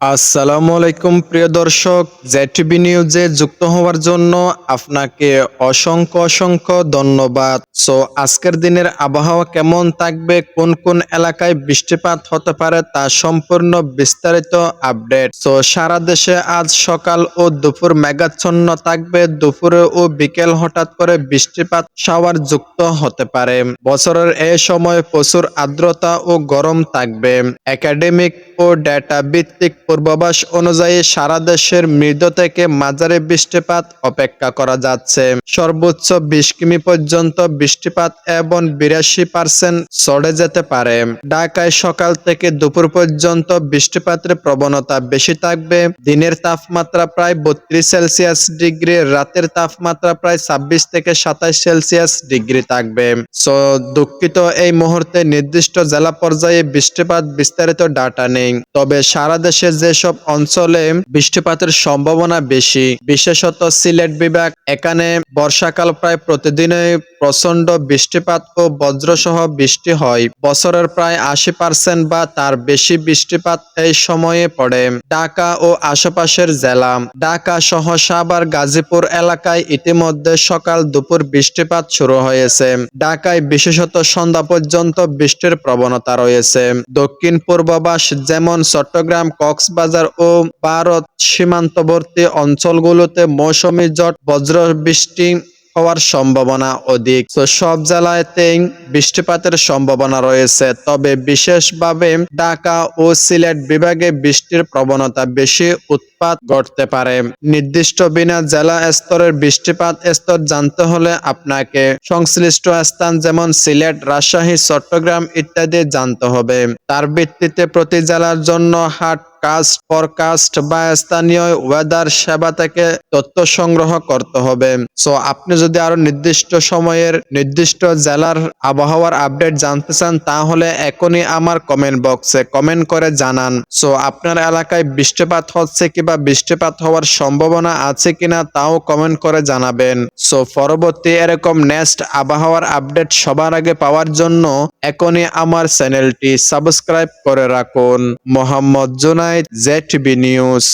আসসালামু আলাইকুম, প্রিয় দর্শক। জেটিভি নিউজে যুক্ত হওয়ার জন্য আপনাকে অসংখ্য অসংখ্য ধন্যবাদ। সো আজকের দিনের আবহাওয়া কেমন থাকবে, কোন কোন এলাকায় বৃষ্টিপাত হতে পারে, তা সম্পূর্ণ বিস্তারিত আপডেট। সো সারা দেশে আজ সকাল ও দুপুর মেঘাচ্ছন্ন থাকবে। দুপুরে ও বিকেল হঠাৎ করে বৃষ্টিপাত শাওয়ার যুক্ত হতে পারে। বছরের এই সময় প্রচুর আর্দ্রতা ও গরম থাকবে। একাডেমিক ও ডেটা ভিত্তিক পূর্বাভাস অনুযায়ী সারা দেশের মৃদু থেকে মাঝারি বৃষ্টিপাত অপেক্ষা করা যাচ্ছে। সর্বোচ্চ বিশ কিমি পর্যন্ত বৃষ্টিপাত এবং বিরাশি পার্সেন্ট সরে যেতে পারে। ঢাকায় সকাল থেকে দুপুর পর্যন্ত বৃষ্টিপাতের প্রবণতা বেশি থাকবে। দিনের তাপমাত্রা প্রায় বত্রিশ সেলসিয়াস ডিগ্রি, রাতের তাপমাত্রা প্রায় ছাব্বিশ থেকে সাতাশ সেলসিয়াস ডিগ্রি থাকবে। সো, দুঃখিত, এই মুহূর্তে নির্দিষ্ট জেলা পর্যায়ে বৃষ্টিপাত বিস্তারিত ডাটা নেই। তবে সারা দেশে যেসব অঞ্চলে বৃষ্টিপাতের সম্ভাবনা বেশি, বিশেষত সিলেট বিভাগ, এখানে বর্ষাকাল প্রায় প্রতিদিনই প্রচণ্ড বৃষ্টিপাত ও বজ্রসহ বৃষ্টি হয়। বছরের প্রায় আশি পার্সেন্ট বা তার বেশি বৃষ্টিপাত এই সময়ে পড়ে ঢাকা ও আশেপাশের জেলা। ঢাকা সহ সাভার গাজীপুর এলাকায় ইতিমধ্যে সকাল দুপুর বৃষ্টিপাত শুরু হয়েছে। ঢাকায় বিশেষত সন্ধ্যা পর্যন্ত বৃষ্টির প্রবণতা রয়েছে। দক্ষিণ পূর্ববাস যেমন চট্টগ্রাম কক্সবাজার ও ভারত সীমান্তবর্তী অঞ্চলগুলোতে মৌসুমী জট বজ্র বৃষ্টি হওয়ার সম্ভাবনা অধিক। তো সব জেলাতেই বৃষ্টিপাতের সম্ভাবনা রয়েছে। তবে বিশেষভাবে ঢাকা ও সিলেট বিভাগে বৃষ্টির প্রবণতা বেশি উৎপাত ঘটতে পারে। নির্দিষ্ট বিনা জেলা স্তরের বৃষ্টিপাত স্তর জানতে হলে আপনাকে সংশ্লিষ্ট স্থান যেমন সিলেট, রাজশাহী, চট্টগ্রাম ইত্যাদি জানতে হবে। তার ভিত্তিতে প্রতি জেলার জন্য হাট কাস্ট ফরকাস্ট বা স্থানীয় ওয়েদার সেবা থেকে তথ্য সংগ্রহ করতে হবে। সো আপনি যদি আরও নির্দিষ্ট সময়ের নির্দিষ্ট জেলার আবহাওয়ার আপডেট জানতে চান, তাহলে এখনই আমার কমেন্ট বক্সে কমেন্ট করে জানান। সো আপনার এলাকায় বৃষ্টিপাত হচ্ছে কিংবা বৃষ্টিপাত হওয়ার সম্ভাবনা আছে কিনা তাও কমেন্ট করে জানাবেন। সো পরবর্তী এরকম নেক্সট আবহাওয়ার আপডেট সবার আগে পাওয়ার জন্য এখনই আমার চ্যানেলটি সাবস্ক্রাইব করে রাখুন। Mohammad Junaid Z B news